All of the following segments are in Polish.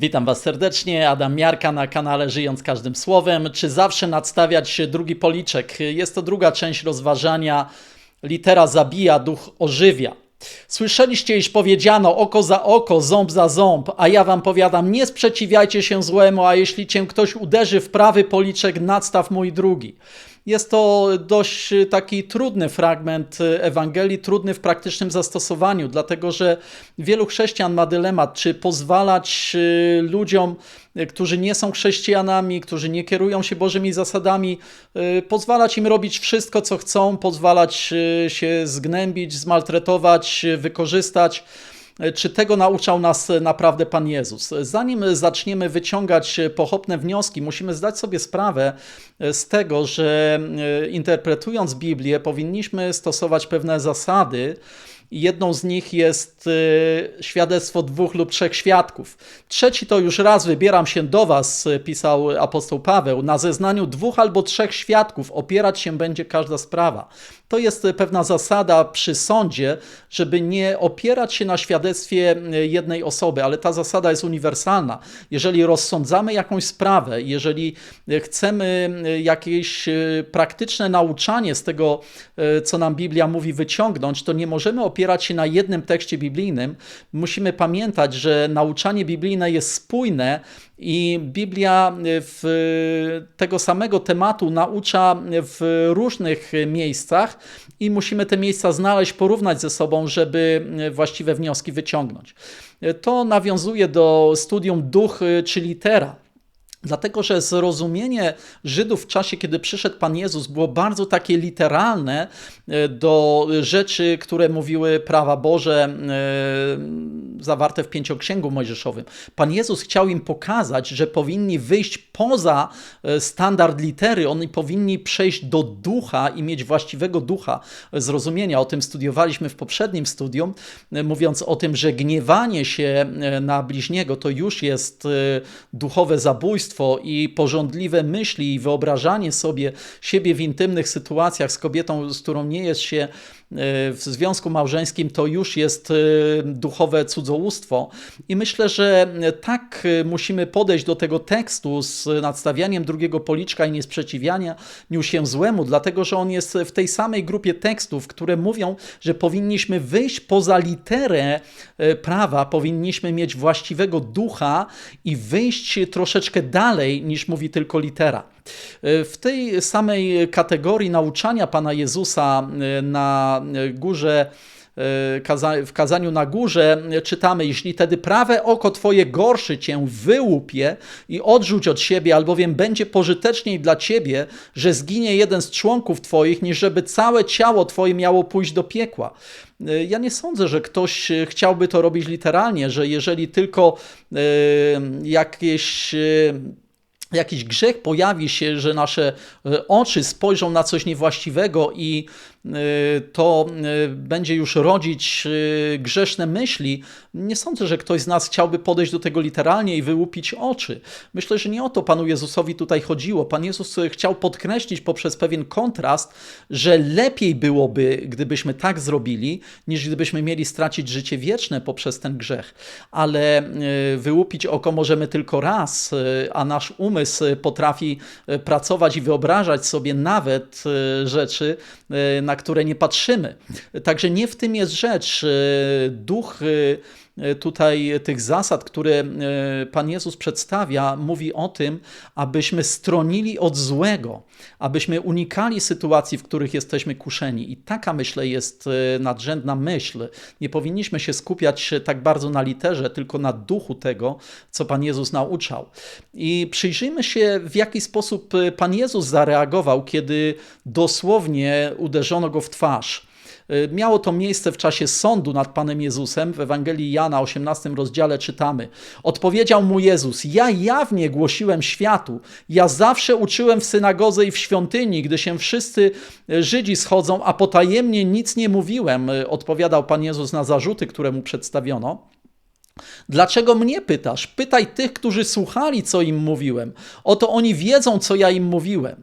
Witam Was serdecznie, Adam Miarka na kanale Żyjąc Każdym Słowem. Czy zawsze nadstawiać drugi policzek? Jest to druga część rozważania. Litera zabija, duch ożywia. Słyszeliście, iż powiedziano oko za oko, ząb za ząb, a ja wam powiadam, nie sprzeciwiajcie się złemu, a jeśli cię ktoś uderzy w prawy policzek, nadstaw mój drugi. Jest to dość taki trudny fragment Ewangelii, trudny w praktycznym zastosowaniu, dlatego że wielu chrześcijan ma dylemat, czy pozwalać y, ludziom, y, którzy nie są chrześcijanami, którzy nie kierują się Bożymi zasadami, y, pozwalać im robić wszystko, co chcą, pozwalać się zgnębić, zmaltretować, wykorzystać. Czy tego nauczał nas naprawdę Pan Jezus? Zanim zaczniemy wyciągać pochopne wnioski, musimy zdać sobie sprawę z tego, że interpretując Biblię, powinniśmy stosować pewne zasady, Jedną z nich jest świadectwo dwóch lub trzech świadków. Trzeci to już raz wybieram się do Was, pisał apostoł Paweł. Na zeznaniu dwóch albo trzech świadków opierać się będzie każda sprawa. To jest pewna zasada przy sądzie, żeby nie opierać się na świadectwie jednej osoby, ale ta zasada jest uniwersalna. Jeżeli rozsądzamy jakąś sprawę, jeżeli chcemy jakieś praktyczne nauczanie z tego, co nam Biblia mówi, wyciągnąć, to nie możemy opierać się na jednym tekście biblijnym, musimy pamiętać, że nauczanie biblijne jest spójne i Biblia w tego samego tematu naucza w różnych miejscach i musimy te miejsca znaleźć, porównać ze sobą, żeby właściwe wnioski wyciągnąć. To nawiązuje do studium duch czy litera. Dlatego, że zrozumienie Żydów w czasie, kiedy przyszedł Pan Jezus, było bardzo takie literalne e, do rzeczy, które mówiły prawa Boże e, zawarte w pięcioksięgu mojżeszowym. Pan Jezus chciał im pokazać, że powinni wyjść poza e, standard litery, oni powinni przejść do ducha i mieć właściwego ducha zrozumienia. O tym studiowaliśmy w poprzednim studium, mówiąc o tym, że gniewanie się na bliźniego to już jest duchowe zabójstwo i porządliwe myśli i wyobrażanie sobie siebie w intymnych sytuacjach z kobietą, z którą nie jest się w związku małżeńskim to już jest e, duchowe cudzołóstwo. I myślę, że tak e, musimy podejść do tego tekstu z nadstawianiem drugiego policzka i niesprzeciwiania niu się złemu, dlatego że on jest w tej samej grupie tekstów, które mówią, że powinniśmy wyjść poza literę prawa, powinniśmy mieć właściwego ducha i wyjść troszeczkę dalej niż mówi tylko litera. W tej samej kategorii nauczania Pana Jezusa e, na górze e, w kazaniu na górze czytamy, jeśli tedy prawe oko Twoje gorszy Cię wyłupie i odrzuć od siebie, albowiem będzie pożyteczniej dla Ciebie, że zginie jeden z członków Twoich, niż żeby całe ciało Twoje miało pójść do piekła. E, ja nie sądzę, że ktoś chciałby to robić literalnie, że jeżeli tylko jakieś jakiś grzech pojawi się, że nasze e, oczy spojrzą na coś niewłaściwego i e, to e, będzie już rodzić grzeszne myśli, nie sądzę, że ktoś z nas chciałby podejść do tego literalnie i wyłupić oczy. Myślę, że nie o to Panu Jezusowi tutaj chodziło. Pan Jezus chciał podkreślić poprzez pewien kontrast, że lepiej byłoby, gdybyśmy tak zrobili, niż gdybyśmy mieli stracić życie wieczne poprzez ten grzech. Ale wyłupić oko możemy tylko raz, a nasz umysł potrafi e, pracować i wyobrażać sobie nawet e, rzeczy, e, na które nie patrzymy. Także nie w tym jest rzecz. Duch E, tutaj tych zasad, które e, Pan Jezus przedstawia, mówi o tym, abyśmy stronili od złego, abyśmy unikali sytuacji, w których jesteśmy kuszeni. I taka, myślę, jest e, nadrzędna myśl. Nie powinniśmy się skupiać tak bardzo na literze, tylko na duchu tego, co Pan Jezus nauczał. I przyjrzyjmy się, w jaki sposób Pan Jezus zareagował, kiedy dosłownie uderzono go w twarz. Y, miało to miejsce w czasie sądu nad Panem Jezusem. W Ewangelii Jana, 18 rozdziale czytamy. Odpowiedział mu Jezus: Ja jawnie głosiłem światu. Ja zawsze uczyłem w synagodze i w świątyni, gdy się wszyscy y, Żydzi schodzą, a potajemnie nic nie mówiłem. Y, odpowiadał Pan Jezus na zarzuty, które mu przedstawiono. Dlaczego mnie pytasz? Pytaj tych, którzy słuchali, co im mówiłem. Oto oni wiedzą, co ja im mówiłem.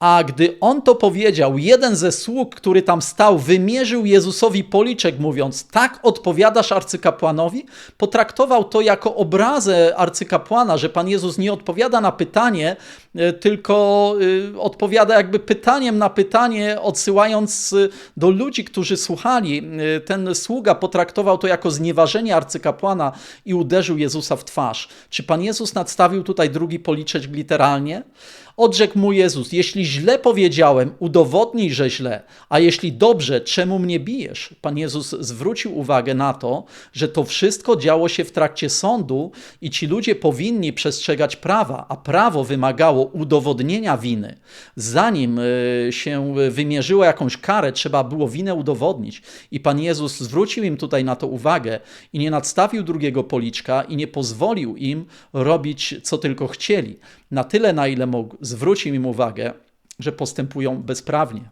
A gdy on to powiedział, jeden ze sług, który tam stał, wymierzył Jezusowi policzek, mówiąc: Tak odpowiadasz arcykapłanowi? Potraktował to jako obrazę arcykapłana, że Pan Jezus nie odpowiada na pytanie, tylko e, odpowiada jakby pytaniem na pytanie, odsyłając e, do ludzi, którzy słuchali. Ten sługa potraktował to jako znieważenie arcykapłana i uderzył Jezusa w twarz. Czy Pan Jezus nadstawił tutaj drugi policzek literalnie? Odrzekł mu Jezus: Jeśli źle powiedziałem, udowodnij, że źle, a jeśli dobrze, czemu mnie bijesz? Pan Jezus zwrócił uwagę na to, że to wszystko działo się w trakcie sądu i ci ludzie powinni przestrzegać prawa, a prawo wymagało udowodnienia winy. Zanim e, się wymierzyło jakąś karę, trzeba było winę udowodnić. I Pan Jezus zwrócił im tutaj na to uwagę i nie nadstawił drugiego policzka i nie pozwolił im robić, co tylko chcieli na tyle, na ile mógł, zwrócił im uwagę, że postępują bezprawnie.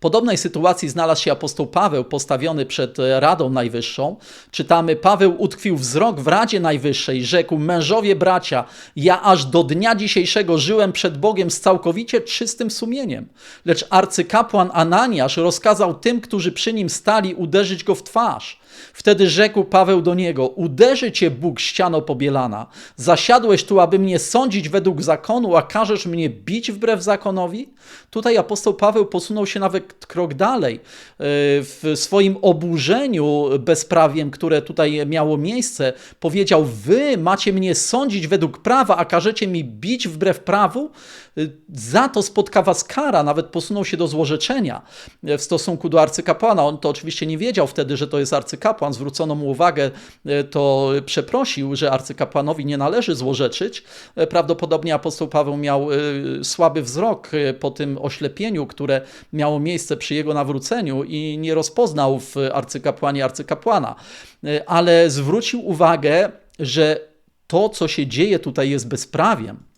Podobnej sytuacji znalazł się apostoł Paweł postawiony przed Radą Najwyższą. Czytamy: Paweł utkwił wzrok w Radzie Najwyższej, rzekł: Mężowie, bracia, ja aż do dnia dzisiejszego żyłem przed Bogiem z całkowicie czystym sumieniem. Lecz arcykapłan Ananiasz rozkazał tym, którzy przy nim stali, uderzyć go w twarz. Wtedy rzekł Paweł do niego: Uderzy cię Bóg ściano pobielana. Zasiadłeś tu, aby mnie sądzić według zakonu, a każesz mnie bić wbrew zakonowi? Tutaj apostoł Paweł posunął się nawet krok dalej. E, w swoim oburzeniu bezprawiem, które tutaj miało miejsce, powiedział: Wy macie mnie sądzić według prawa, a każecie mi bić wbrew prawu? E, za to spotka was kara. Nawet posunął się do złorzeczenia w stosunku do arcykapłana. On to oczywiście nie wiedział wtedy, że to jest arcykapłan. Zwrócono mu uwagę, e, to przeprosił, że arcykapłanowi nie należy złorzeczyć. Prawdopodobnie apostoł Paweł miał słaby wzrok po tym oślepieniu, które miało miejsce przy jego nawróceniu i nie rozpoznał w arcykapłanie arcykapłana, ale zwrócił uwagę, że to, co się dzieje tutaj, jest bezprawiem.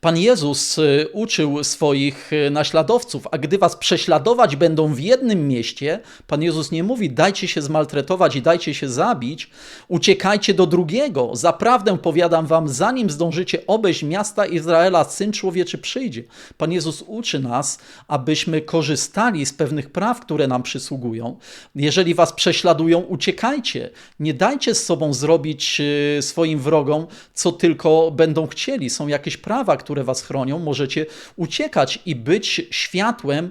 Pan Jezus y, uczył swoich y, naśladowców, a gdy was prześladować będą w jednym mieście, Pan Jezus nie mówi dajcie się zmaltretować i dajcie się zabić, uciekajcie do drugiego. Zaprawdę powiadam wam, zanim zdążycie obejść miasta Izraela, Syn Człowieczy przyjdzie. Pan Jezus uczy nas, abyśmy korzystali z pewnych praw, które nam przysługują. Jeżeli was prześladują, uciekajcie. Nie dajcie z sobą zrobić y, swoim wrogom, co tylko będą chcieli. Są jakieś prawa, które was chronią, możecie uciekać i być światłem y,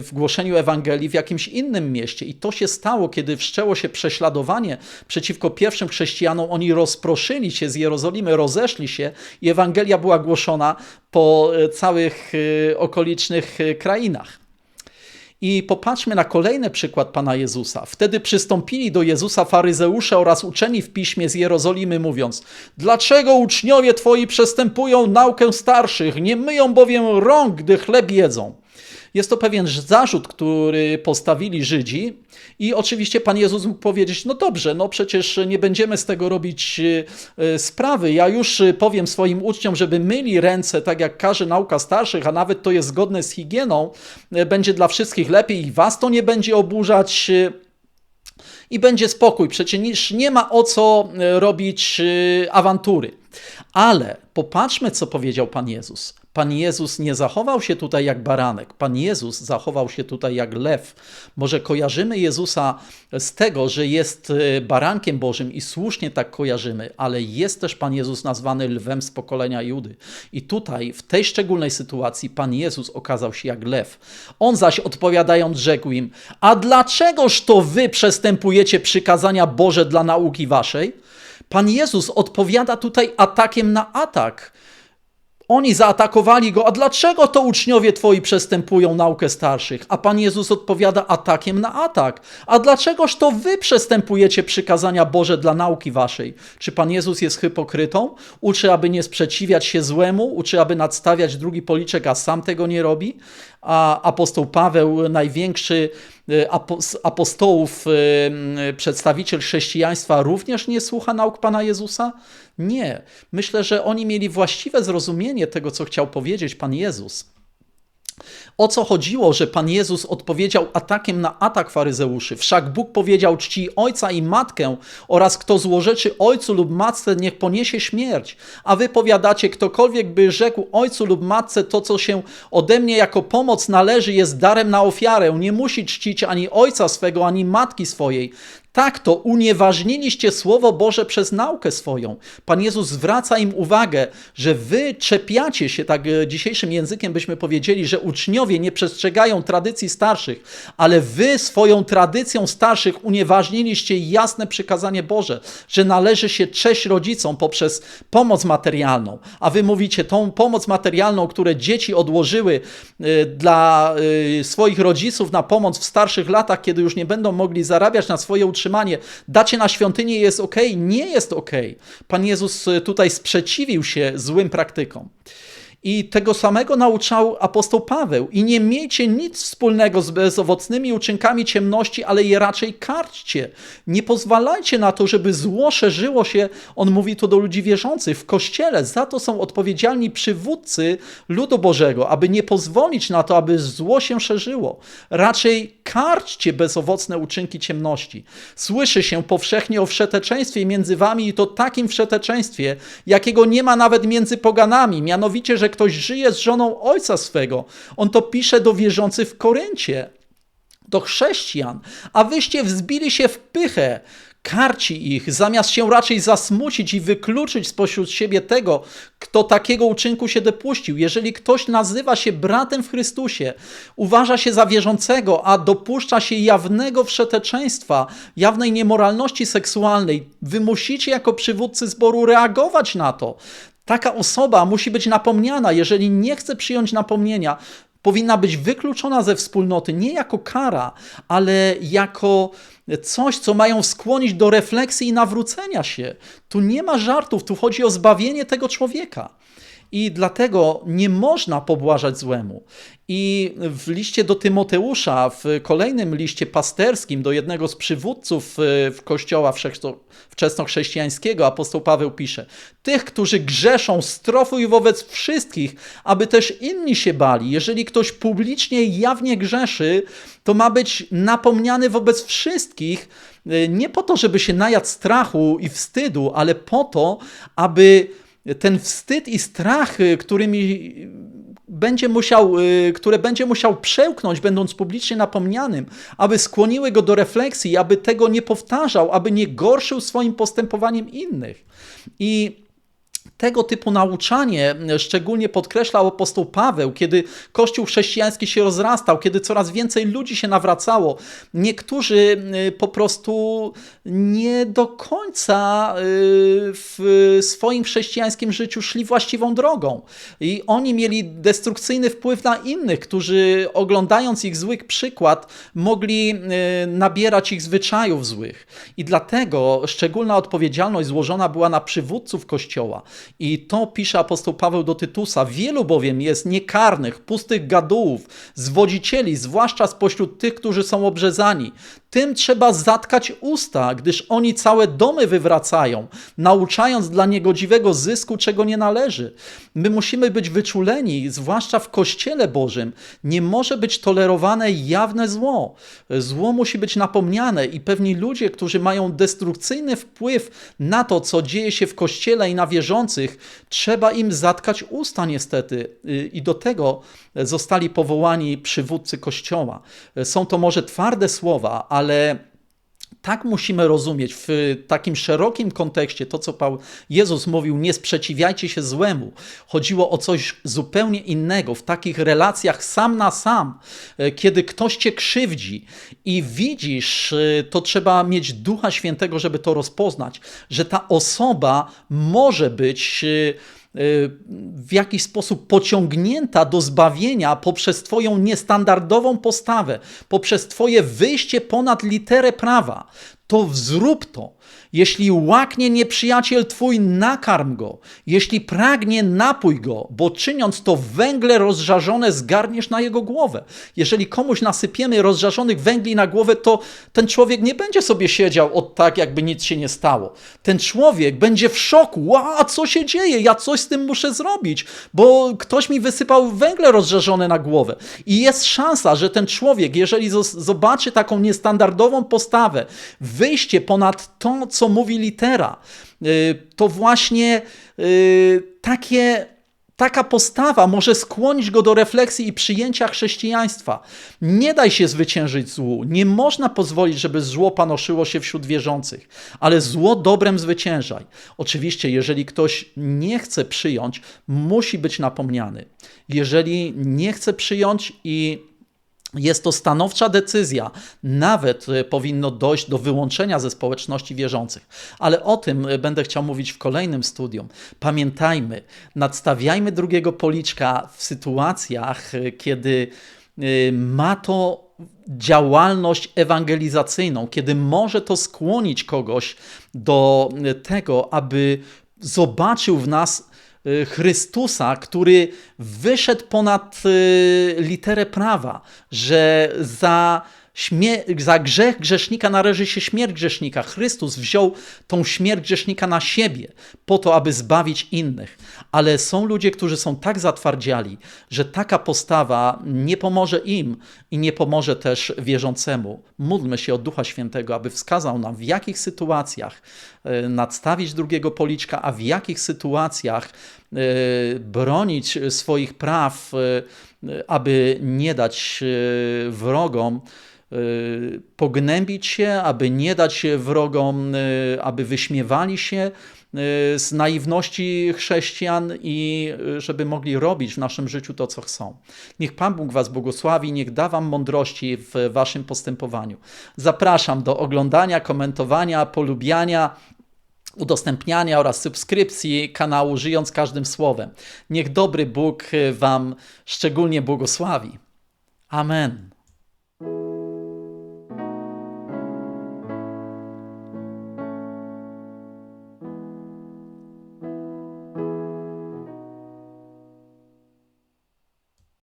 w głoszeniu Ewangelii w jakimś innym mieście. I to się stało, kiedy wszczęło się prześladowanie przeciwko pierwszym chrześcijanom. Oni rozproszyli się z Jerozolimy, rozeszli się i Ewangelia była głoszona po y, całych y, okolicznych krainach. I popatrzmy na kolejny przykład Pana Jezusa. Wtedy przystąpili do Jezusa faryzeusze oraz uczeni w piśmie z Jerozolimy, mówiąc: Dlaczego uczniowie Twoi przestępują naukę starszych? Nie myją bowiem rąk, gdy chleb jedzą. Jest to pewien zarzut, który postawili Żydzi, i oczywiście Pan Jezus mógł powiedzieć: No dobrze, no przecież nie będziemy z tego robić e, sprawy. Ja już powiem swoim uczniom, żeby myli ręce, tak jak każe nauka starszych, a nawet to jest zgodne z higieną, e, będzie dla wszystkich lepiej i was to nie będzie oburzać e, i będzie spokój. Przecież nie ma o co robić awantury. Ale popatrzmy, co powiedział Pan Jezus. Pan Jezus nie zachował się tutaj jak baranek, Pan Jezus zachował się tutaj jak lew. Może kojarzymy Jezusa z tego, że jest e, barankiem Bożym i słusznie tak kojarzymy, ale jest też Pan Jezus nazwany lwem z pokolenia Judy. I tutaj, w tej szczególnej sytuacji, Pan Jezus okazał się jak lew. On zaś odpowiadając, rzekł im: A dlaczegoż to wy przestępujecie przykazania Boże dla nauki waszej? Pan Jezus odpowiada tutaj atakiem na atak. Oni zaatakowali go, a dlaczego to uczniowie twoi przestępują naukę starszych? A Pan Jezus odpowiada atakiem na atak. A dlaczegoż to wy przestępujecie przykazania Boże dla nauki waszej? Czy Pan Jezus jest hipokrytą? Uczy, aby nie sprzeciwiać się złemu, uczy, aby nadstawiać drugi policzek, a sam tego nie robi? A apostoł Paweł, największy e, apostołów, e, przedstawiciel chrześcijaństwa, również nie słucha nauk Pana Jezusa? Nie. Myślę, że oni mieli właściwe zrozumienie tego, co chciał powiedzieć Pan Jezus. O co chodziło, że Pan Jezus odpowiedział atakiem na atak faryzeuszy? Wszak Bóg powiedział: czci ojca i matkę oraz kto złorzeczy ojcu lub matce, niech poniesie śmierć. A wy powiadacie: ktokolwiek by rzekł ojcu lub matce to, co się ode mnie jako pomoc należy, jest darem na ofiarę. Nie musi czcić ani ojca swego, ani matki swojej. Tak to unieważniliście Słowo Boże przez naukę swoją. Pan Jezus zwraca im uwagę, że wy czepiacie się, tak e, dzisiejszym językiem byśmy powiedzieli, że uczniowie nie przestrzegają tradycji starszych, ale wy swoją tradycją starszych unieważniliście jasne przykazanie Boże, że należy się cześć rodzicom poprzez pomoc materialną. A wy mówicie, tą pomoc materialną, które dzieci odłożyły e, dla e, swoich rodziców na pomoc w starszych latach, kiedy już nie będą mogli zarabiać na swoje utrzymanie, dacie na świątynię jest ok, nie jest ok. Pan Jezus y, tutaj sprzeciwił się złym praktykom. I tego samego nauczał apostoł Paweł. I nie miejcie nic wspólnego z bezowocnymi uczynkami ciemności, ale je raczej karczcie. Nie pozwalajcie na to, żeby zło szerzyło się, on mówi to do ludzi wierzących, w kościele. Za to są odpowiedzialni przywódcy ludu Bożego, aby nie pozwolić na to, aby zło się szerzyło. Raczej karczcie bezowocne uczynki ciemności. Słyszy się powszechnie o wszeteczeństwie między wami i to takim wszeteczeństwie, jakiego nie ma nawet między poganami, mianowicie, że ktoś żyje z żoną ojca swego. On to pisze do wierzących w Koryncie, do chrześcijan, a wyście wzbili się w pychę, karci ich, zamiast się raczej zasmucić i wykluczyć spośród siebie tego, kto takiego uczynku się dopuścił. Jeżeli ktoś nazywa się bratem w Chrystusie, uważa się za wierzącego, a dopuszcza się jawnego wszeteczeństwa, jawnej niemoralności seksualnej, wy musicie jako przywódcy zboru reagować na to. Taka osoba musi być napomniana. Jeżeli nie chce przyjąć napomnienia, powinna być wykluczona ze wspólnoty nie jako kara, ale jako coś, co mają skłonić do refleksji i nawrócenia się. Tu nie ma żartów, tu chodzi o zbawienie tego człowieka. I dlatego nie można pobłażać złemu. I w liście do Tymoteusza, w kolejnym liście pasterskim do jednego z przywódców e, w kościoła wczesnochrześcijańskiego, apostoł Paweł pisze: Tych, którzy grzeszą, strofuj wobec wszystkich, aby też inni się bali. Jeżeli ktoś publicznie i jawnie grzeszy, to ma być napomniany wobec wszystkich, e, nie po to, żeby się najadł strachu i wstydu, ale po to, aby ten wstyd i strach, którymi będzie musiał, y, które będzie musiał przełknąć, będąc publicznie napomnianym, aby skłoniły go do refleksji, aby tego nie powtarzał, aby nie gorszył swoim postępowaniem innych. I tego typu nauczanie szczególnie podkreślał apostoł Paweł, kiedy Kościół chrześcijański się rozrastał, kiedy coraz więcej ludzi się nawracało. Niektórzy y, po prostu nie do końca y, w swoim chrześcijańskim życiu szli właściwą drogą. I oni mieli destrukcyjny wpływ na innych, którzy oglądając ich zły przykład, mogli nabierać ich zwyczajów złych. I dlatego szczególna odpowiedzialność złożona była na przywódców Kościoła. I to pisze apostoł Paweł do Tytusa. Wielu bowiem jest niekarnych, pustych gadułów, zwodzicieli, zwłaszcza spośród tych, którzy są obrzezani. Tym trzeba zatkać usta, gdyż oni całe domy wywracają, nauczając dla niegodziwego zysku, czego nie należy. My musimy być wyczuleni, zwłaszcza w Kościele Bożym. Nie może być tolerowane jawne zło. Zło musi być napomniane i pewni ludzie, którzy mają destrukcyjny wpływ na to, co dzieje się w Kościele i na wierzących, trzeba im zatkać usta niestety. I do tego zostali powołani przywódcy Kościoła. Są to może twarde słowa, ale tak musimy rozumieć w takim szerokim kontekście to, co Pan Jezus mówił, nie sprzeciwiajcie się złemu. Chodziło o coś zupełnie innego, w takich relacjach sam na sam, e, kiedy ktoś cię krzywdzi i widzisz, e, to trzeba mieć Ducha Świętego, żeby to rozpoznać, że ta osoba może być e, w jakiś sposób pociągnięta do zbawienia poprzez Twoją niestandardową postawę, poprzez Twoje wyjście ponad literę prawa. To zrób to. Jeśli łaknie nieprzyjaciel twój, nakarm go. Jeśli pragnie, napój go, bo czyniąc to węgle rozżarzone zgarniesz na jego głowę. Jeżeli komuś nasypiemy rozżarzonych węgli na głowę, to ten człowiek nie będzie sobie siedział od tak, jakby nic się nie stało. Ten człowiek będzie w szoku. Ła, co się dzieje? Ja coś z tym muszę zrobić, bo ktoś mi wysypał węgle rozżarzone na głowę. I jest szansa, że ten człowiek, jeżeli zobaczy taką niestandardową postawę, wyjście ponad to, co mówi litera, y, to właśnie y, takie Taka postawa może skłonić go do refleksji i przyjęcia chrześcijaństwa. Nie daj się zwyciężyć złu. Nie można pozwolić, żeby zło panoszyło się wśród wierzących, ale zło dobrem zwyciężaj. Oczywiście, jeżeli ktoś nie chce przyjąć, musi być napomniany. Jeżeli nie chce przyjąć i jest to stanowcza decyzja, nawet e, powinno dojść do wyłączenia ze społeczności wierzących. Ale o tym e, będę chciał mówić w kolejnym studium. Pamiętajmy, nadstawiajmy drugiego policzka w sytuacjach, e, kiedy ma to działalność ewangelizacyjną, kiedy może to skłonić kogoś do tego, aby zobaczył w nas Y, Chrystusa, który wyszedł ponad y, literę prawa, że za za grzech grzesznika należy się śmierć grzesznika. Chrystus wziął tą śmierć grzesznika na siebie, po to, aby zbawić innych. Ale są ludzie, którzy są tak zatwardziali, że taka postawa nie pomoże im i nie pomoże też wierzącemu. Módlmy się o Ducha Świętego, aby wskazał nam, w jakich sytuacjach e, nadstawić drugiego policzka, a w jakich sytuacjach e, bronić swoich praw, e, aby nie dać wrogom pognębić się, aby nie dać się wrogom, y, aby wyśmiewali się y, z naiwności chrześcijan i żeby mogli robić w naszym życiu to, co chcą. Niech Pan Bóg Was błogosławi, niech da Wam mądrości w Waszym postępowaniu. Zapraszam do oglądania, komentowania, polubiania udostępniania oraz subskrypcji kanału Żyjąc Każdym Słowem. Niech dobry Bóg Wam szczególnie błogosławi. Amen.